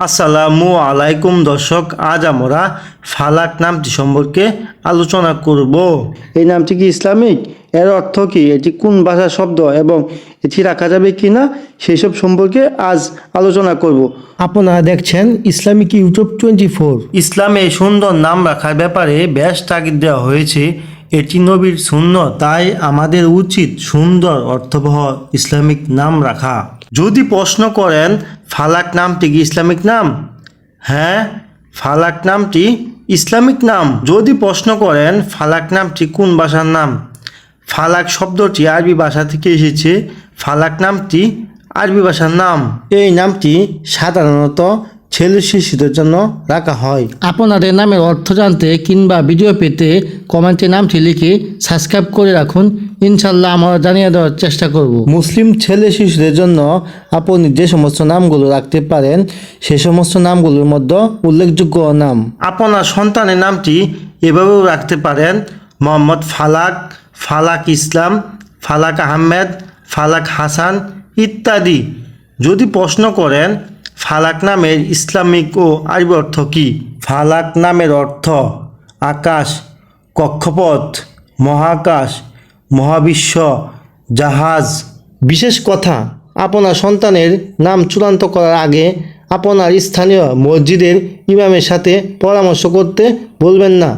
আসসালামু আলাইকুম দর্শক আজ আমরা ফালাক নামটি সম্পর্কে আলোচনা করব। এই নামটি কি ইসলামিক? এর অর্থ কি? এটি কোন ভাষার শব্দ এবং এটি রাখা যাবে কি না সেই সব সম্পর্কে আজ আলোচনা করব। আপনারা দেখছেন ইসলামিক ইউটিউব টোয়েন্টি ফোর। ইসলামে সুন্দর নাম রাখার ব্যাপারে বেশ তাগিদ দেওয়া হয়েছে। এটি নবীর শূন্য তাই আমাদের উচিত সুন্দর অর্থবহ ইসলামিক নাম রাখা। যদি প্রশ্ন করেন ফালাক নামটি কি ইসলামিক নাম? হ্যাঁ ফালাক নামটি ইসলামিক নাম। যদি প্রশ্ন করেন, ফালাক নামটি কোন ভাষার নাম? ফালাক শব্দটি আরবি ভাষা থেকে এসেছে। ফালাক নামটি আরবি ভাষার নাম। এই নামটি সাধারণত ছেলে শিশুদের জন্য রাখা হয়। আপনাদের নামের অর্থ জানতে কিংবা ভিডিও পেতে কমেন্টে নামটি লিখে সাবস্ক্রাইব করে রাখুন। ইনশাল্লাহ আমরা জানিয়ে দেওয়ার চেষ্টা করব। মুসলিম ছেলে শিশুদের জন্য আপনি যে সমস্ত নামগুলো রাখতে পারেন সে সমস্ত নামগুলোর মধ্যে উল্লেখযোগ্য নাম। আপনার সন্তানের নামটি এভাবেও রাখতে পারেন মোহাম্মদ ফালাক ফালাক ইসলাম ফালাক আহমেদ ফালাক হাসান ইত্যাদি। যদি প্রশ্ন করেন ফালাক নামের ইসলামিক ও আরবি অর্থ কী? ফালাক নামের অর্থ আকাশ, কক্ষপথ, মহাকাশ, মহাবিশ্ব, জাহাজ। বিশেষ কথা, আপনার সন্তানের নাম চূড়ান্ত করার আগে আপনার স্থানীয় মসজিদের ইমামের সাথে পরামর্শ করতে বলবেন না।